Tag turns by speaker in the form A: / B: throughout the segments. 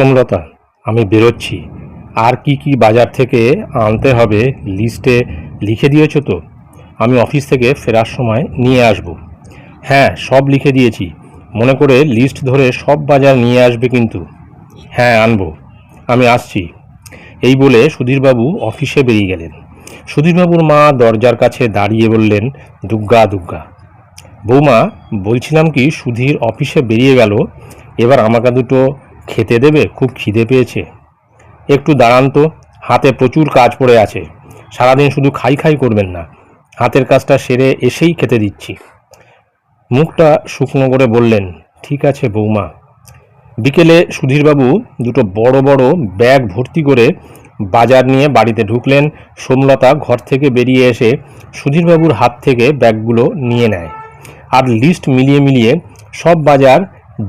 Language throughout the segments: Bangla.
A: সোমলতা আমি বেরোচ্ছি। আর কি কি বাজার থেকে আনতে হবে লিস্টে লিখে দিয়েছ তো? আমি অফিস থেকে ফেরার সময় নিয়ে আসব। হ্যাঁ সব লিখে দিয়েছি। মনে করে লিস্ট ধরে সব বাজার নিয়ে আসবে কিন্তু। হ্যাঁ আনব। আমি আসছি। এই বলে সুধীরবাবু অফিসে বেরিয়ে গেলেন। সুধীরবাবুর মা দরজার কাছে দাঁড়িয়ে বললেন, দুগ্গা দুগ্গা। বৌমা, বলছিলাম কি সুধীর অফিসে বেরিয়ে গেল, এবার আমাকে দুটো খেতে দেবে, খুব খিদে পেয়েছে। একটু দাঁড়ান তো, হাতে প্রচুর কাজ পড়ে আছে। সারাদিন শুধু খাই খাই করবেন না, হাতের কাজটা সেরে এসেই খেতে দিচ্ছি। মুখটা শুকনো করে বললেন, ঠিক আছে বৌমা। বিকেলে সুধীরবাবু দুটো বড় বড় ব্যাগ ভর্তি করে বাজার নিয়ে বাড়িতে ঢুকলেন। সোমলতা ঘর থেকে বেরিয়ে এসে সুধীরবাবুর হাত থেকে ব্যাগগুলো নিয়ে নেয় আর লিস্ট মিলিয়ে মিলিয়ে সব বাজার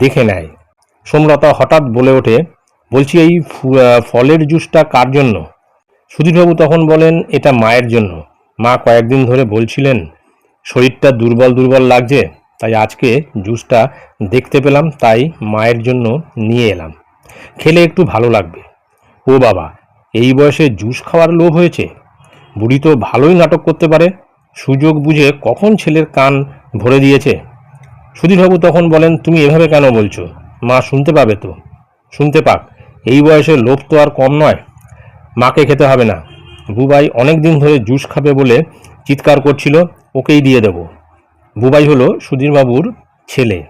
A: দেখে নেয়। সোমলতা হঠাৎ বলে ওঠে, বলছি এই ফলের জুসটা কার জন্য? সুধীরবাবু তখন বলেন, এটা মায়ের জন্য। মা কয়েকদিন ধরে বলছিলেন, শরীরটা দুর্বল দুর্বল লাগছে, তাই আজকে জুসটা দেখতে পেলাম, তাই মায়ের জন্য নিয়ে এলাম। খেলে একটু ভালো লাগবে। ও বাবা, এই বয়সে জুস খাওয়ার লোভ হয়েছে? বুড়ি তো ভালোই নাটক করতে পারে। সুযোগ বুঝে কখন ছেলের কান ভরে দিয়েছে? সুধীরবাবু তখন বলেন, তুমি এভাবে কেন বলছো? মা শুনতে পাবে তো। শুনতে পাক, এই বয়সে লোভ তো আর কম নয়। মাকে খেতে হবে না। বুবাই অনেক দিন ধরে জুস খাবে বলে চিৎকার করছিল, ওকেই দিয়ে দেব। বুবাই হলো সুধীরবাবুর ছেলে।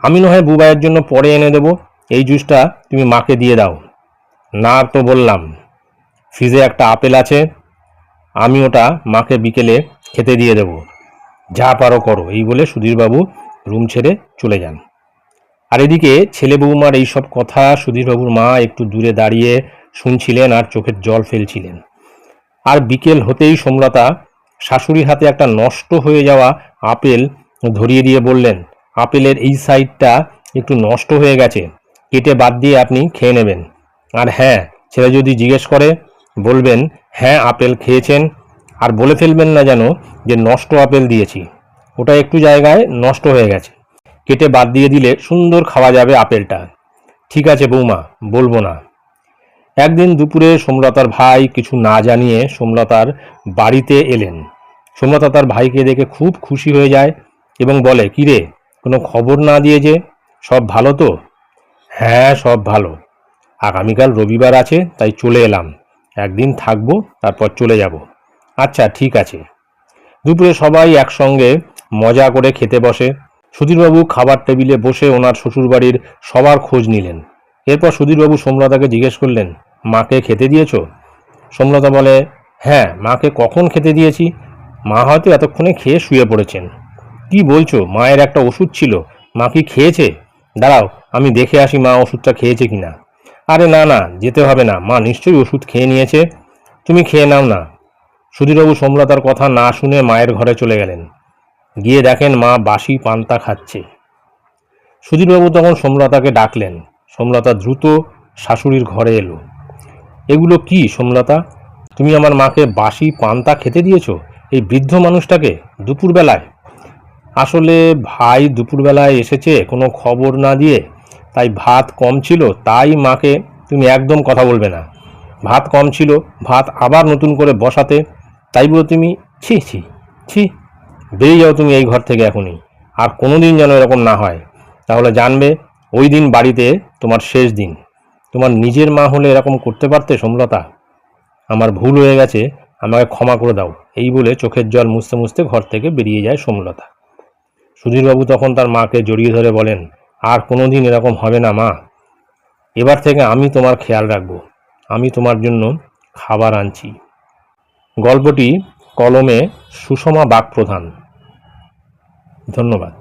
A: আমি না হয় বুবাইয়ের জন্য পরে এনে দেব, এই জুসটা তুমি মাকে দিয়ে দাও। না তো বললাম। ফ্রিজে একটা আপেল আছে, আমি ওটা মাকে বিকেলে খেতে দিয়ে দেব। যা পারো করো, এই বলে সুধীরবাবু রুম ছেড়ে চলে যান। আর এদিকে ছেলে বৌমার এইসব কথা সুধীরবাবুর মা একটু দূরে দাঁড়িয়ে শুনছিলেন আর চোখের জল ফেলছিলেন। আর বিকেল হতেই সোমলতা শাশুড়ির হাতে একটা নষ্ট হয়ে যাওয়া আপেল ধরিয়ে দিয়ে বললেন, আপেলের এই সাইডটা একটু নষ্ট হয়ে গেছে, কেটে বাদ দিয়ে আপনি খেয়ে নেবেন। আর হ্যাঁ ছেলে যদি জিজ্ঞেস করে, বলবেন হ্যাঁ আপেল খেয়েছেন। আর বলে ফেলবেন না যেন যে নষ্ট আপেল দিয়েছি, ওটা একটু জায়গায় নষ্ট হয়ে গেছে। কেটে বাদ দিয়ে দিলে সুন্দর খাওয়া যাবে আপেলটা। ঠিক আছে বৌমা, বলব না। একদিন দুপুরে সোমলতার ভাই কিছু না জানিয়ে সোমলতার বাড়িতে এলেন। সোমলতা তার ভাইকে দেখে খুব খুশি হয়ে যায় এবং বলে কিরে কোনো খবর না দিয়ে যে? সব ভালো তো? হ্যাঁ সব ভালো। আগামীকাল রবিবার আছে, তাই চলে এলাম। একদিন থাকব, তারপর চলে যাব। আচ্ছা ঠিক আছে। দুপুরে সবাই একসঙ্গে মজা করে খেতে বসে। সুধীরবাবু খাবার টেবিলে বসে ওনার শ্বশুরবাড়ির সবার খোঁজ নিলেন। এরপর সুধীরবাবু সোমলতাকে জিজ্ঞেস করলেন, মাকে খেতে দিয়েছ? সোমলতা বলে হ্যাঁ মাকে কখন খেতে দিয়েছি? মা হয়তো এতক্ষণে খেয়ে শুয়ে পড়েছেন। কি বলছো, মায়ের একটা ওষুধ ছিল, মা কি খেয়েছে? দাঁড়াও, আমি দেখে আসি মা ওষুধটা খেয়েছে কি না আরে না না, যেতে হবে না, মা নিশ্চয়ই ওষুধ খেয়ে নিয়েছে। তুমি খেয়ে নাও না। সুধীরবাবু সোমলতার কথা না শুনে মায়ের ঘরে চলে গেলেন। গিয়ে দেখেন মা বাসি পান্তা খাচ্ছে। সুধীরবাবু তখন সোমলতাকে ডাকলেন। সোমলতা দ্রুত শাশুড়ির ঘরে এলো। এগুলো কি সোমলতা? তুমি আমার মাকে বাসি পান্তা খেতে দিয়েছ? এই বৃদ্ধ মানুষটাকে দুপুরবেলায়? আসলে ভাই দুপুরবেলায় এসেছে, কোনো খবর না দিয়ে। তাই ভাত কম ছিল, তাই মাকে তুমি একদম কথা বলবে না। ভাত কম ছিল, ভাত আবার নতুন করে বসাতে। তাই বলে তুমি, ছি ছি ছি বেরিয়ে যাও তুমি এই ঘর থেকে এখনই। আর কোনো দিন যেন এরকম না হয়। তাহলে জানবে, ওই দিন বাড়িতে তোমার শেষ দিন। তোমার নিজের মা হলে এরকম করতে পারতে সমলতা? আমার ভুল হয়ে গেছে, আমাকে ক্ষমা করে দাও। এই বলে চোখের জল মুছতে মুছতে ঘর থেকে বেরিয়ে যায় সমলতা। সুধীরবাবু তখন তার মাকে জড়িয়ে ধরে বলেন, আর কোনো দিন এরকম হবে না মা। এবার থেকে আমি তোমার খেয়াল রাখব। আমি তোমার জন্য খাবার আনছি। গল্পটি কলমে সুষমা বাক প্রধান ধন্যবাদ।